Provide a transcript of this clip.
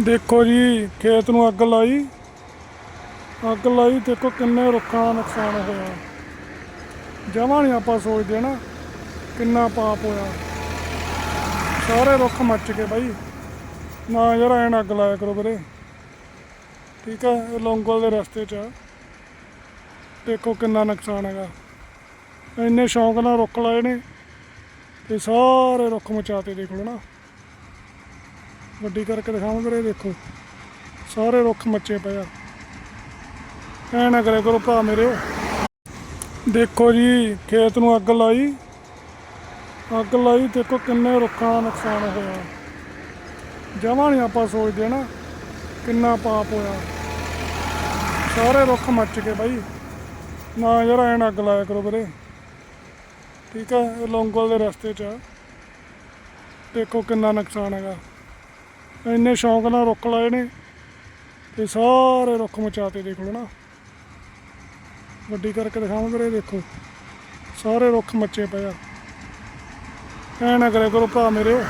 ਦੇਖੋ ਜੀ, ਖੇਤ ਨੂੰ ਅੱਗ ਲਾਈ। ਅੱਗ ਲਾਈ, ਦੇਖੋ ਕਿੰਨੇ ਰੁੱਖਾਂ ਦਾ ਨੁਕਸਾਨ ਹੋਇਆ। ਜਮਾਂ ਨਹੀਂ ਆਪਾਂ ਸੋਚਦੇ ਨਾ ਕਿੰਨਾ ਪਾਪ ਹੋਇਆ। ਸਾਰੇ ਰੁੱਖ ਮੱਚ ਗਏ ਬਾਈ। ਨਾ ਯਾਰ ਐਨ ਅੱਗ ਲਾਇਆ ਕਰੋ ਵੀਰੇ। ਠੀਕ ਹੈ ਇਹ ਲੌਂਗੋਲ ਦੇ ਰਸਤੇ 'ਚ ਆ। ਦੇਖੋ ਕਿੰਨਾ ਨੁਕਸਾਨ ਹੈਗਾ। ਇੰਨੇ ਸ਼ੌਂਕ ਨਾਲ ਰੁੱਖ ਲਾਏ ਨੇ ਤੇ ਸਾਰੇ ਰੁੱਖ ਮਚਾਤੇ, ਦੇਖ ਲਓ ਨਾ। ਵੱਡੀ ਕਰਕੇ ਦਿਖਾਵਾਂ ਵੀਰੇ, ਦੇਖੋ। ਸਾਰੇ ਰੁੱਖ ਮੱਚੇ ਪਏ ਆ। ਐ ਨਾ ਕਰਿਆ ਕਰੋ ਭਰਾ ਮੇਰੇ। ਦੇਖੋ ਜੀ, ਖੇਤ ਨੂੰ ਅੱਗ ਲਾਈ। ਅੱਗ ਲਾਈ, ਦੇਖੋ ਕਿੰਨੇ ਰੁੱਖਾਂ ਦਾ ਨੁਕਸਾਨ ਹੋਇਆ। ਜਮਾਂ ਨਹੀਂ ਆਪਾਂ ਸੋਚਦੇ ਨਾ ਕਿੰਨਾ ਪਾਪ ਹੋਇਆ। ਸਾਰੇ ਰੁੱਖ ਮੱਚ ਗਏ ਬਾਈ। ਨਾ ਯਾਰ ਐਨ ਅੱਗ ਲਾਇਆ ਕਰੋ ਵੀਰੇ। ਠੀਕ ਹੈ ਇਹ ਲੌਂਗੋਲ ਦੇ ਰਸਤੇ 'ਚ ਦੇਖੋ ਕਿੰਨਾ ਨੁਕਸਾਨ ਹੈਗਾ। ਇੰਨੇ ਸ਼ੌਂਕ ਨਾਲ ਰੁੱਖ ਲਾਏ ਨੇ ਤੇ ਸਾਰੇ ਰੁੱਖ ਮਚਾਤੇ ਦੇਖ ਲਓ ਨਾ। ਵੱਡੀ ਕਰਕੇ ਦਿਖਾਵਾਂ ਵੀਰੇ, ਦੇਖੋ। ਸਾਰੇ ਰੁੱਖ ਮੱਚੇ ਪਏ ਆ। ਐ ਨਾ ਕਰਿਆ ਕਰੋ ਭਰਾ ਮੇਰੇ।